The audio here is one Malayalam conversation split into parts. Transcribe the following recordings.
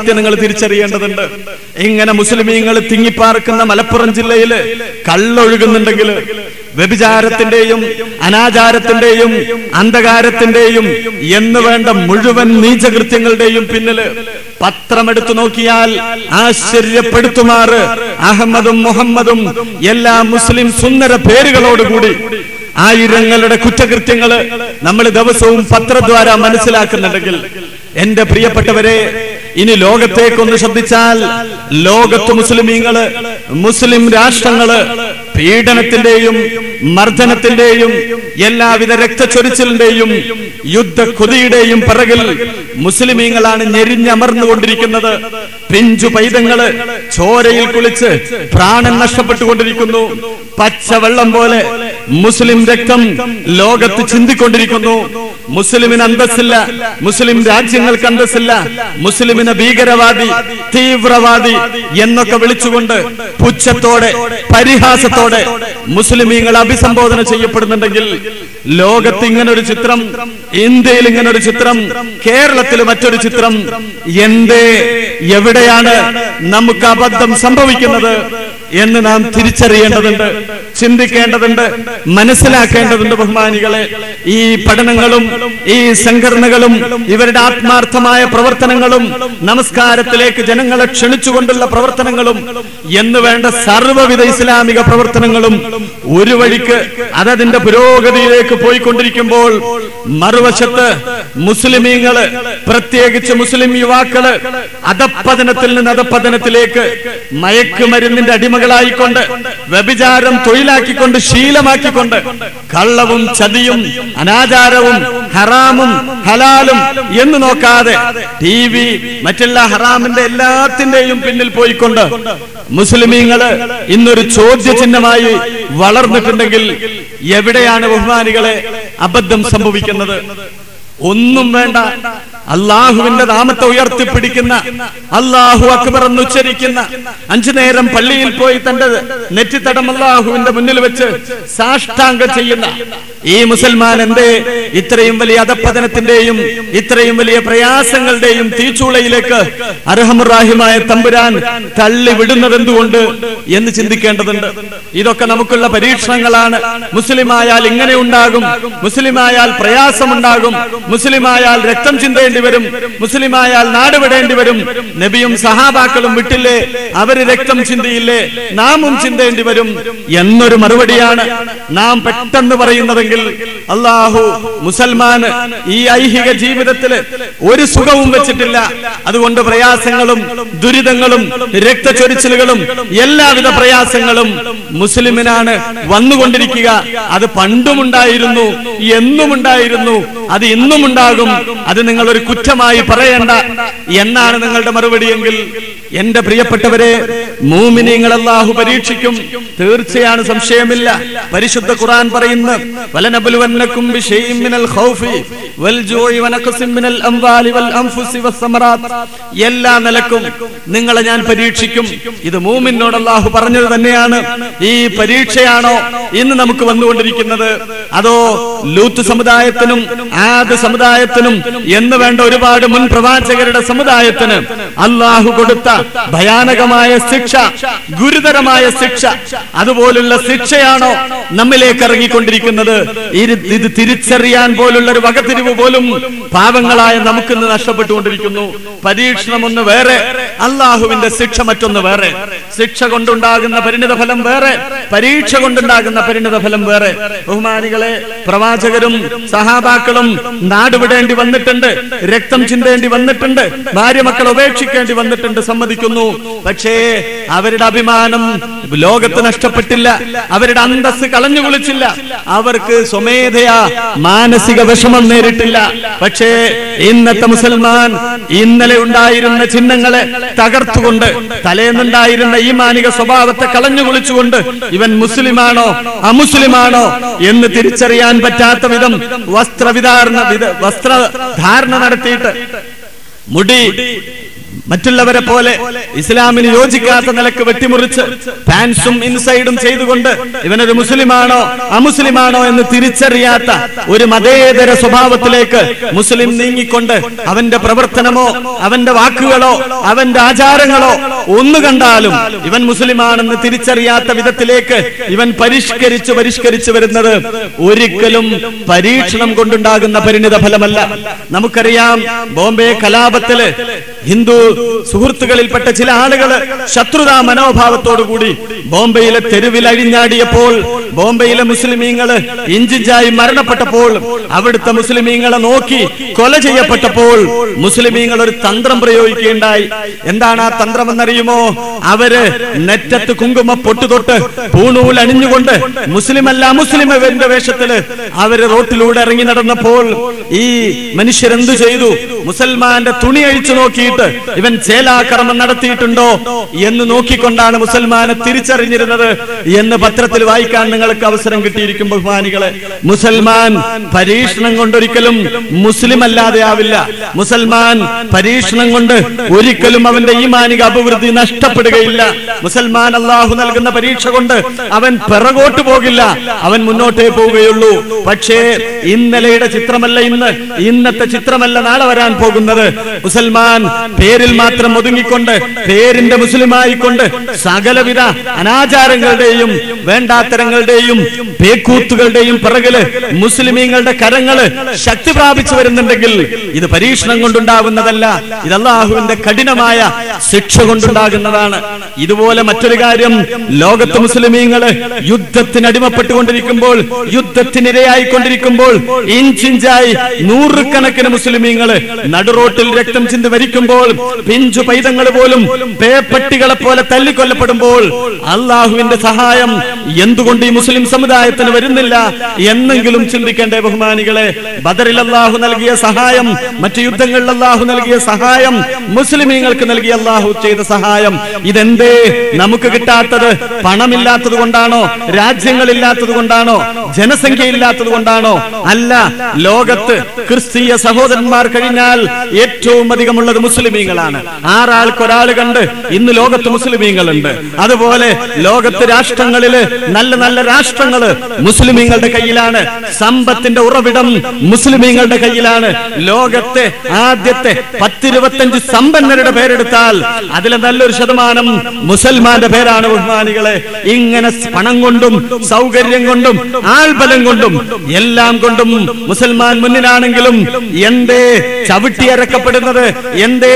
നിങ്ങൾ തിരിച്ചറിയേണ്ടതുണ്ട്. ഇങ്ങനെ മുസ്ലിമീങ്ങൾ തിങ്ങിപ്പാർക്കുന്ന മലപ്പുറം ജില്ലയിൽ കള്ളൊഴുകുന്നുണ്ടെങ്കിൽ വ്യഭിചാരത്തിന്റെയും അനാചാരത്തിന്റെയും അന്ധകാരത്തിന്റെയും എന്ന് വേണ്ട മുഴുവൻ നീചകൃത്യങ്ങളുടെയും പിന്നിൽ പത്രമെടുത്തു നോക്കിയാൽ ആശ്ചര്യപ്പെടുത്തുമാറ് അഹമ്മദും മുഹമ്മദും എല്ലാ മുസ്ലിം സുന്ദര പേരുകളോടുകൂടി ആയിരങ്ങളുടെ കുറ്റകൃത്യങ്ങൾ നമ്മൾ ദിവസവും പത്രദ്വാര മനസ്സിലാക്കുന്നുണ്ടെങ്കിൽ എന്റെ പ്രിയപ്പെട്ടവരെ ഇനി ലോകത്തേക്കൊന്ന് ശ്രദ്ധിച്ചാൽ ലോകത്ത് മുസ്ലിമീങ്ങൾ മുസ്ലിം രാഷ്ട്രങ്ങൾ പീഡനത്തിന്റെയും മർദ്ദനത്തിന്റെയും എല്ലാവിധ രക്തച്ചൊരിച്ചിലിന്റെയും യുദ്ധക്കുതിയുടെയും പിറകിൽ മുസ്ലിമീങ്ങളാണ് ഞെരിഞ്ഞമർന്നുകൊണ്ടിരിക്കുന്നത്. പിഞ്ചു പൈതങ്ങൾ ചോരയിൽ കുളിച്ച് പ്രാണൻ നഷ്ടപ്പെട്ടുകൊണ്ടിരിക്കുന്നു. പച്ചവെള്ളം പോലെ മുസ്ലിം രക്തം ലോകത്ത് ചിന്തിക്കൊണ്ടിരിക്കുന്നു. മുസ്ലിമിന് അന്തസ്സില്ല. മുസ്ലിം രാജ്യങ്ങൾക്ക് അന്തസ്സില്ല. മുസ്ലിമിന് ഭീകരവാദി തീവ്രവാദി എന്നൊക്കെ വിളിച്ചുകൊണ്ട് പുച്ഛത്തോടെ പരിഹാസത്തോടെ മുസ്ലിമീങ്ങൾ അഭിസംബോധന ചെയ്യപ്പെടുന്നുണ്ടെങ്കിൽ ലോകത്ത് ഇങ്ങനെ ഒരു ചിത്രം ഇന്ത്യയിൽ ഇങ്ങനെ ഒരു ചിത്രം കേരളത്തിൽ മറ്റൊരു ചിത്രം എന്തേ എവിടെയാണ് നമുക്ക് അബദ്ധം സംഭവിക്കുന്നത് എന്ന് നാം തിരിച്ചറിയേണ്ടതുണ്ട്. ചിന്തിക്കേണ്ടതുണ്ട് മനസ്സിലാക്കേണ്ടതുണ്ട് ബഹുമാനികളെ. ഈ പഠനങ്ങളും ഈ സംഘടനകളും ഇവരുടെ ആത്മാർത്ഥമായ പ്രവർത്തനങ്ങളും നമസ്കാരത്തിലേക്ക് ജനങ്ങളെ ക്ഷണിച്ചുകൊണ്ടുള്ള പ്രവർത്തനങ്ങളും എന്ന് വേണ്ട സർവവിധ ഇസ്ലാമിക പ്രവർത്തനങ്ങളും ഒരു വഴിക്ക് അതതിന്റെ പുരോഗതിയിലേക്ക് പോയിക്കൊണ്ടിരിക്കുമ്പോൾ മറുവശത്ത് മുസ്ലിമീങ്ങൾ പ്രത്യേകിച്ച് മുസ്ലിം യുവാക്കൾ അധപ്പതനത്തിൽ നിന്ന് അധപ്പതനത്തിലേക്ക് മയക്കുമരുന്നിന്റെ അടിമകളായിക്കൊണ്ട് വ്യഭിചാരം തൊഴിലാക്കിക്കൊണ്ട് ശീലമാക്കിക്കൊണ്ട് കള്ളവും ചതിയും അനാചാരവും ഹറാമും ഹലാലും എന്ന് നോക്കാതെ ടി വി മറ്റെല്ലാ ഹറാമിന്റെ എല്ലാത്തിന്റെയും പിന്നിൽ പോയിക്കൊണ്ട് മുസ്ലിമീങ്ങൾ ഇന്നൊരു ചോദ്യചിഹ്നമായി വളർന്നിട്ടുണ്ടെങ്കിൽ എവിടെയാണ് ബഹുമാനികളെ അബദ്ധം സംഭവിക്കുന്നത്? ഒന്നും വേണ്ട. അള്ളാഹുവിന്റെ നാമത്തെ ഉയർത്തിപ്പിടിക്കുന്ന അള്ളാഹു അക്ബർ എന്ന് ഉച്ചരിക്കുന്ന അഞ്ചു നേരം പള്ളിയിൽ പോയി തന്റെ നെറ്റിത്തടം അള്ളാഹുവിന്റെ മുന്നിൽ വെച്ച് സാഷ്ടാംഗം ചെയ്യുന്ന ഈ മുസൽമാൻ എന്തേ? ഇത്രയും വലിയ അധപ്പതനത്തിന്റെയും ഇത്രയും വലിയ പ്രയാസങ്ങളുടെയും തീച്ചൂളയിലേക്ക് അർഹമുറാഹിമായ തമ്പുരാൻ തള്ളി വിടുന്നത് എന്തുകൊണ്ട് എന്ന് ചിന്തിക്കേണ്ടതുണ്ട്. ഇതൊക്കെ നമുക്കുള്ള പരീക്ഷണങ്ങളാണ്. മുസ്ലിമായാൽ ഇങ്ങനെ ഉണ്ടാകും. മുസ്ലിമായാൽ പ്രയാസമുണ്ടാകും. മുസ്ലിമായാൽ രക്തം ചിന്തേണ്ടി വരും മുസ്ലിമായാൽ നാട് വിടേണ്ടി വരും നബിയും സഹാബാക്കളും വിട്ടില്ലേ? അവർ രക്തം ചിന്തിയില്ലേ? നാമും ചിന്തേണ്ടി വരും എന്നൊരു മറുപടിയാണ് നാം പെട്ടെന്ന് പറയുന്നതെങ്കിൽ അള്ളാഹു മുസൽമാന് ഈ ഐഹിക ജീവിതത്തിൽ ഒരു സുഖവും വെച്ചിട്ടില്ല. അതുകൊണ്ട് പ്രയാസങ്ങളും ദുരിതങ്ങളും രക്തചൊരിച്ചിലുകളും എല്ലാവിധ പ്രയാസങ്ങളും മുസ്ലിമിനാണ് വന്നുകൊണ്ടിരിക്കുക. അത് പണ്ടുമുണ്ടായിരുന്നു എന്നും ഉണ്ടായിരുന്നു അത് ഇന്നും ഉണ്ടാകും അത് നിങ്ങൾ ഒരു കുറ്റമായി പറയേണ്ട എന്നാണ് നിങ്ങളുടെ മറുപടിയെങ്കിൽ എന്റെ പ്രിയപ്പെട്ടവരെ മൂമിനിങ്ങൾ അല്ലാഹു പരീക്ഷിക്കും. തീർച്ചയാണ് സംശയമില്ല. പരിശുദ്ധ ഖുർആൻ പറയുന്നു ഖൗഫി വൽ അംവാലി വൽ എല്ലാ നിലക്കും നിങ്ങളെ ഞാൻ പരീക്ഷിക്കും. ഇത് മൂമിനോട് അള്ളാഹു പറഞ്ഞത് തന്നെയാണ്. ഈ പരീക്ഷയാണോ ഇന്ന് നമുക്ക് വന്നുകൊണ്ടിരിക്കുന്നത്? അതോ ലൂത്ത് സമുദായത്തിനും ആദ് സമുദായത്തിനും എന്ന് വേണ്ട ഒരുപാട് മുൻ പ്രവാചകരുടെ സമുദായത്തിന് അള്ളാഹു കൊടുത്ത ഭയാനകമായ ശിക്ഷ ഗുരുതരമായ ശിക്ഷ. അതുപോലുള്ള ശിക്ഷയാണോ നമ്മിലേക്ക് ഇറങ്ങിക്കൊണ്ടിരിക്കുന്നത്? ഇത് തിരിച്ചറിയാൻ പോലുള്ള ഒരു വകതിരിവ് പോലും പാവങ്ങളായ നമുക്കിന്ന് നഷ്ടപ്പെട്ടുകൊണ്ടിരിക്കുന്നു. പരീക്ഷണം ഒന്ന് വേറെ അള്ളാഹുവിന്റെ ശിക്ഷ മറ്റൊന്ന് വേറെ. ശിക്ഷ കൊണ്ടുണ്ടാകുന്ന പരിണിത ഫലം വേറെ. പരീക്ഷ കൊണ്ടുണ്ടാകുന്ന പരിണിത ഫലം വേറെ. ബഹുമാനികളെ പ്രവാചകരും സഹാബാക്കളും നാടുവിടേണ്ടി വന്നിട്ടുണ്ട് രക്തം ചിന്തേണ്ടി വന്നിട്ടുണ്ട് ഭാര്യ മക്കൾ ഉപേക്ഷിക്കേണ്ടി വന്നിട്ടുണ്ട് സമ്മതിക്കുന്നു. പക്ഷേ അവരുടെ അഭിമാനം ലോകത്ത് നഷ്ടപ്പെട്ടില്ല. അവരുടെ അന്തസ് കളഞ്ഞു കുളിച്ചില്ല. അവർക്ക് സ്വമേധയാ മാനസിക വിഷമം നേരിട്ടില്ല. പക്ഷേ ഇന്നത്തെ മുസൽമാൻ ഇന്നലെ ഉണ്ടായിരുന്ന ചിഹ്നങ്ങളെ തകർത്തുകൊണ്ട് തലേന്നുണ്ടായിരുന്ന ഈ മാനിക സ്വഭാവത്തെ കളഞ്ഞു കുളിച്ചുകൊണ്ട് ഇവൻ മുസ്ലിമാണോ അമുസ്ലിമാണോ എന്ന് തിരിച്ചറിയാൻ പറ്റാത്ത വിധം വസ്ത്രവിധാരണ വിധ വസ്ത്രധാരണ നടത്തിയിട്ട് മുടി മറ്റുള്ളവരെ പോലെ ഇസ്ലാമിന് യോജിക്കാത്ത നിലയ്ക്ക് വെട്ടിമുറിച്ച് പാൻസും ഇൻസൈഡും ചെയ്തുകൊണ്ട് ഇവനൊരു മുസ്ലിമാണോ അമുസ്ലിമാണോ എന്ന് തിരിച്ചറിയാത്ത ഒരു മതേതര സ്വഭാവത്തിലേക്ക് മുസ്ലിം നീങ്ങിക്കൊണ്ട് അവന്റെ പ്രവർത്തനമോ അവന്റെ വാക്കുകളോ അവന്റെ ആചാരങ്ങളോ ഒന്ന് കണ്ടാലും ഇവൻ മുസ്ലിമാണെന്ന് തിരിച്ചറിയാത്ത വിധത്തിലേക്ക് ഇവൻ പരിഷ്കരിച്ചു പരിഷ്കരിച്ചു വരുന്നത് ഒരിക്കലും പരീക്ഷണം കൊണ്ടുണ്ടാകുന്ന പരിണിത ഫലമല്ല നമുക്കറിയാം ബോംബെ കലാപത്തിൽ ഹിന്ദു സുഹൃത്തുക്കളിൽപ്പെട്ട ചില ആളുകൾ ശത്രുതാ മനോഭാവത്തോടുകൂടി ബോംബെയിലെ തെരുവിൽ അഴിഞ്ഞാടിയപ്പോൾ ബോംബെയിലെ മുസ്ലിമീങ്ങൾ ഇഞ്ചിഞ്ചായി മരണപ്പെട്ടപ്പോൾ അവിടുത്തെ മുസ്ലിമീങ്ങളെ നോക്കി കൊല ചെയ്യപ്പെട്ടപ്പോൾ മുസ്ലിമീങ്ങൾ ഒരു തന്ത്രം പ്രയോഗിക്കുകയുണ്ടായി. എന്താണ് ആ തന്ത്രം എന്നറിയുമോ അവർ നെറ്റത്ത് കുങ്കുമ പൊട്ടുതൊട്ട് പൂണൂൽ അണിഞ്ഞുകൊണ്ട് മുസ്ലിമല്ല മുസ്ലിമിന്റെ വേഷത്തിൽ അവർ റോട്ടിലൂടെ ഇറങ്ങി നടന്നപ്പോൾ ഈ മനുഷ്യരെന്തു ചെയ്തു? മുസൽമാന്റെ തുണി അഴിച്ചു നോക്കിയിട്ട് ഇവൻ ചേലാക്രമം നടത്തിയിട്ടുണ്ടോ എന്ന് നോക്കിക്കൊണ്ടാണ് മുസൽമാനെ തിരിച്ചറിഞ്ഞിരുന്നത് എന്ന് പത്രത്തിൽ വായിക്കാൻ നിങ്ങൾക്ക് അവസരം കിട്ടിയിരിക്കും ബഹുമാനികളെ. മുസൽമാൻ പരീക്ഷണം കൊണ്ടൊരിക്കലും മുസ്ലിം അല്ലാതെ ആവില്ല. മുസൽമാൻ പരീക്ഷണം കൊണ്ട് ഒരിക്കലും അവന്റെ ഈമാനിക അഭിവൃദ്ധി നഷ്ടപ്പെടുകയില്ല. മുസൽമാൻ അള്ളാഹു നൽകുന്ന പരീക്ഷ കൊണ്ട് അവൻ പിറകോട്ട് പോകില്ല. അവൻ മുന്നോട്ടേ പോവുകയുള്ളൂ. പക്ഷേ ഇന്നലെയുടെ ചിത്രമല്ല ഇന്ന്. ഇന്നത്തെ ചിത്രമല്ല നാളെ വരാൻ പോകുന്നത്. മുസൽമാൻ പേരിൽ മാത്രം ഒതുങ്ങിക്കൊണ്ട് പേരിന്റെ മുസ്ലിമായിക്കൊണ്ട് സകലവിധ അനാചാരങ്ങളുടെയും വേണ്ടാത്തരങ്ങളുടെയും പേക്കൂത്തുകളുടെയും പിറകിൽ മുസ്ലിമീങ്ങളുടെ കരങ്ങൾ ശക്തി പ്രാപിച്ചു വരുന്നുണ്ടെങ്കിൽ ഇത് പരീക്ഷണം കൊണ്ടുണ്ടാവുന്നതല്ല. ഇത് അള്ളാഹുവിന്റെ കഠിനമായ ശിക്ഷ കൊണ്ടുണ്ടാകുന്നതാണ്. ഇതുപോലെ മറ്റൊരു കാര്യം ലോകത്ത് മുസ്ലിമീങ്ങൾ യുദ്ധത്തിന് അടിമപ്പെട്ടുകൊണ്ടിരിക്കുമ്പോൾ യുദ്ധത്തിനിരയായിക്കൊണ്ടിരിക്കുമ്പോൾ ഇഞ്ചിഞ്ചായി നൂറുകണക്കിന് മുസ്ലിമീങ്ങൾ നടുറോട്ടിൽ രക്തം ചിന്തി മരിക്കുമ്പോൾ പിഞ്ചു പൈതങ്ങൾ പോലും പേപ്പട്ടികളെ പോലെ തല്ലിക്കൊല്ലപ്പെടുമ്പോൾ അള്ളാഹുവിന്റെ സഹായം എന്തുകൊണ്ട് ഈ മുസ്ലിം സമുദായത്തിന് വരുന്നില്ല എന്നെങ്കിലും ചിന്തിക്കേണ്ട ബഹുമാനികളെ. ബദറിൽ അള്ളാഹു നൽകിയ സഹായം മറ്റു യുദ്ധങ്ങളിൽ അള്ളാഹു നൽകിയ സഹായം മുസ്ലിമീങ്ങൾക്ക് നൽകിയ അള്ളാഹു ചെയ്ത സഹായം. ഇതെന്തേ? നമുക്ക് കിട്ടാത്തത് പണമില്ലാത്തത് കൊണ്ടാണോ? രാജ്യങ്ങളില്ലാത്തത് കൊണ്ടാണോ? ജനസംഖ്യ ഇല്ലാത്തത് കൊണ്ടാണോ? അല്ല ലോകത്ത് ക്രിസ്തീയ സഹോദരന്മാർ കഴിഞ്ഞാൽ ഏറ്റവും അധികമുള്ളത് മുസ്ലിമീങ്ങളാണ്. ആറാൾക്കൊരാൾ കണ്ട് ഇന്ന് ലോകത്ത് മുസ്ലിമീങ്ങളുണ്ട്. അതുപോലെ ലോകത്ത് രാഷ്ട്രങ്ങളിൽ നല്ല നല്ല രാഷ്ട്രങ്ങൾ മുസ്ലിമീങ്ങളുടെ കയ്യിലാണ്. സമ്പത്തിന്റെ ഉറവിടം മുസ്ലിമീങ്ങളുടെ കയ്യിലാണ്. ലോകത്തെ ആദ്യത്തെ പത്തിരുപത്തഞ്ച് സമ്പന്നരുടെ പേരെടുത്താൽ അതിലെ നല്ലൊരു ശതമാനം മുസൽമാന്റെ പേരാണ് ബഹുമാനികളെ ഇങ്ങനെ പണം കൊണ്ടും സൗകര്യം കൊണ്ടും ആൾബലം കൊണ്ടും എല്ലാം കൊണ്ടും മുസൽമാൻ മുന്നിലാണെങ്കിലും എന്തേ ചവിട്ടിയരക്കപ്പെടുന്നത് എന്തേ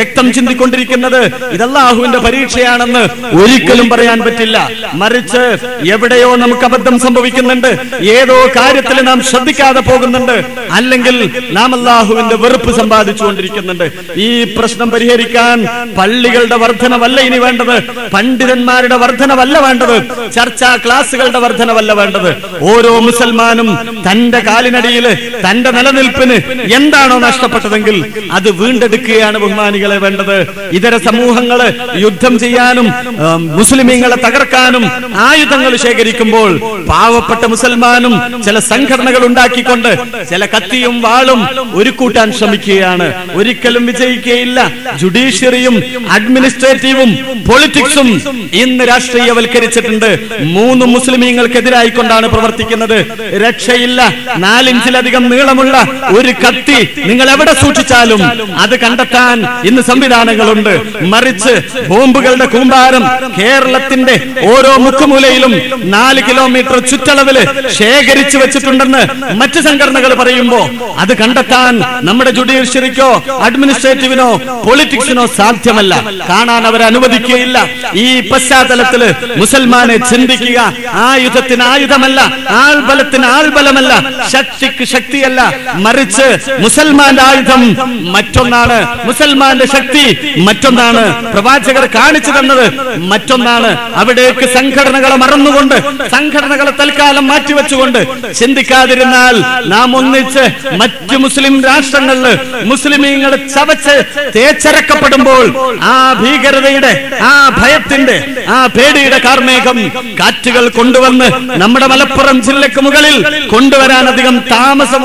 രക്തം ചിന്തിക്കൊണ്ടിരിക്കുന്നത്? ഇതല്ലാഹുവിന്റെ പരീക്ഷയാണെന്ന് ഒരിക്കലും പറയാൻ പറ്റില്ല. മറിച്ച് എവിടെയോ നമുക്ക് അബദ്ധം സംഭവിക്കുന്നുണ്ട്. ഏതോ കാര്യത്തിൽ നാം ശ്രദ്ധിക്കാതെ പോകുന്നുണ്ട്. അല്ലെങ്കിൽ നാം അല്ലാഹുവിന്റെ വെറുപ്പ് സമ്പാദിച്ചുകൊണ്ടിരിക്കുന്നുണ്ട്. ഈ പ്രശ്നം പരിഹരിക്കാൻ പള്ളികളുടെ വർധനവല്ല ഇനി വേണ്ടത്. പണ്ഡിതന്മാരുടെ വർധനവല്ല വേണ്ടത്. ചർച്ചാ ക്ലാസുകളുടെ വർധനവല്ല വേണ്ടത്. ഓരോ മുസൽമാനും തന്റെ കാലിനടിയിൽ തന്റെ നിലനിൽപ്പിന് എന്താണോ നഷ്ടപ്പെട്ടതെങ്കിൽ അത് വീണ്ടെടുക്കുകയാണ് ബഹുമാനികളെ വേണ്ടത്. ഇതര സമൂഹങ്ങൾ യുദ്ധം ചെയ്യാനും മുസ്ലിമീങ്ങളെ തകർക്കാനും ആയുധങ്ങൾ ശേഖരിക്കുമ്പോൾ പാവപ്പെട്ട മുസൽമാനും ചില സംഘടനകൾ ഉണ്ടാക്കിക്കൊണ്ട് ചില കത്തിയും വാളും ഒരു കൂട്ടാൻ ശ്രമിക്കുകയാണ്. ഒരിക്കലും വിജയിക്കുകയില്ല. ജുഡീഷ്യറിയും അഡ്മിനിസ്ട്രേറ്റീവും പൊളിറ്റിക്സും ഇന്ന് രാഷ്ട്രീയവൽക്കരിച്ചിട്ടുണ്ട്. മൂന്ന് മുസ്ലിമീങ്ങൾക്കെതിരായിക്കൊണ്ടാണ് പ്രവർത്തിക്കുന്നത്. രക്ഷയില്ല. നാലിഞ്ചിലധികം നീളമുള്ള ഒരു കത്തി നിങ്ങൾ എവിടെ സൂക്ഷിച്ചാലും അത് കണ്ടെത്താൻ ഇന്ന് സംവിധാനങ്ങളുണ്ട്. മറിച്ച് ബോംബുകളുടെ കൂമ്പാരം കേരളത്തിന്റെ ഓരോ മുക്കുമൂലയിലും നാല് കിലോമീറ്റർ ചുറ്റളവിൽ ശേഖരിച്ചു വെച്ചിട്ടുണ്ടെന്ന് മറ്റ് സംഘടനകൾ പറയുമ്പോ അത് കണ്ടെത്താൻ നമ്മുടെ ജുഡീഷ്യറിക്കോ അഡ്മിനിസ്ട്രേറ്റീവിനോ പൊളിറ്റിക്സിനോ സാധ്യമല്ല. കാണാൻ അവർ അനുവദിക്കുകയില്ല. ഈ പശ്ചാത്തലത്തിൽ മുസൽമാനെ ചിന്തിക്കുക ആയുധത്തിന് ആയുധമല്ല ആൾബലത്തിന് ആൾബലമല്ല ശക്തിക്ക് ശക്തിയല്ല. മറിച്ച് മുസൽമാന്റെ ആയുധം മറ്റൊന്നാണ്. മുസൽമാന്റെ ശക്തി മറ്റൊന്നാണ്. പ്രവാചകർ കാണിച്ചു തന്നത് മറ്റൊന്നാണ്. അവിടേക്ക് സംഘടനകളെ മറന്നുകൊണ്ട് സംഘടനകളെ തൽക്കാലം മാറ്റിവെച്ചുകൊണ്ട് ചിന്തിക്കാതിരുന്നാൽ നാം ഒന്നിച്ച് മറ്റു മുസ്ലിം രാഷ്ട്രങ്ങളിൽ മുസ്ലിമീങ്ങൾ ചവച്ച് തേച്ചരക്കപ്പെടുമ്പോൾ ആ ഭീകരതയുടെ ആ ഭയത്തിന്റെ ആ പേടിയുടെ കാർമേഘം കാറ്റുകൾ കൊണ്ടുവന്ന് നമ്മുടെ മലപ്പുറം ജില്ലക്ക് മുകളിൽ കൊണ്ടുവരാൻ അധികം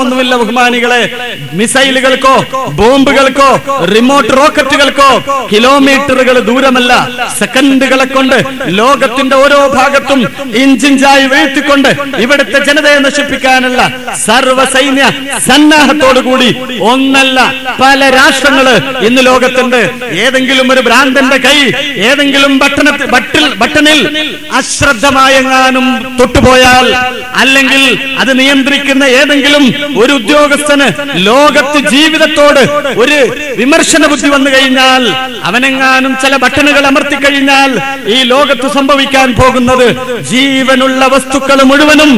താമസമൊന്നുമില്ല ബഹുമാനികളെ. മിസൈലുകൾക്കോ ബോംബുകൾക്കോ റിമോട്ട് റോക്കറ്റുകൾക്കോ കിലോമീറ്ററുകൾ ദൂരമല്ല. സെക്കൻഡുകളെ കൊണ്ട് ലോകത്തിന്റെ ഓരോ ഭാഗത്തും ഇഞ്ചിഞ്ചായി വീഴ്ത്തിക്കൊണ്ട് ഇവിടുത്തെ ജനതയെ നശിപ്പിക്കാനുള്ള സർവ സൈന്യ സന്നാഹത്തോടുകൂടി ഒന്നല്ല പല രാഷ്ട്രങ്ങൾ ഇന്ന് ലോകത്തുണ്ട്. ഏതെങ്കിലും ഒരു ഭ്രാന്തന്റെ കൈ ഏതെങ്കിലും ബട്ടണത്തിൽ ബട്ടിൽ ബട്ടണിൽ അശ്രദ്ധമായെങ്ങാനും തൊട്ടുപോയാൽ അല്ലെങ്കിൽ അത് നിയന്ത്രിക്കുന്ന ഏതെങ്കിലും ഒരു ഉദ്യോഗസ്ഥന് ലോകത്ത് ജീവിതത്തോട് ഒരു വിമർശന ബുദ്ധി വന്നു കഴിഞ്ഞാൽ അവനെങ്ങാനും ചില ബട്ടണുകൾ അമർത്തി കഴിഞ്ഞാൽ ഈ ലോകത്ത് സംഭവിക്കാൻ പോകുന്നത് ജീവനുള്ള വസ്തുക്കൾ മുഴുവനും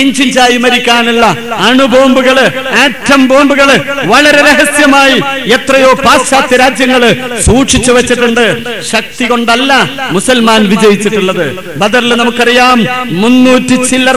ഇഞ്ചിഞ്ചായി മരിക്കാനുള്ള അണുബോംബുകൾ ആറ്റം ബോംബുകൾ വളരെ രഹസ്യമായി എത്രയോ പാശ്ചാത്യ രാജ്യങ്ങൾ സൂക്ഷിച്ചു വെച്ചിട്ടുണ്ട്. ശക്തി കൊണ്ടല്ല മുസൽമാൻ വിജയിച്ചിട്ടുള്ളത്. ബദറിൽ നമുക്കറിയാം മുന്നൂറ്റി ചില്ലർ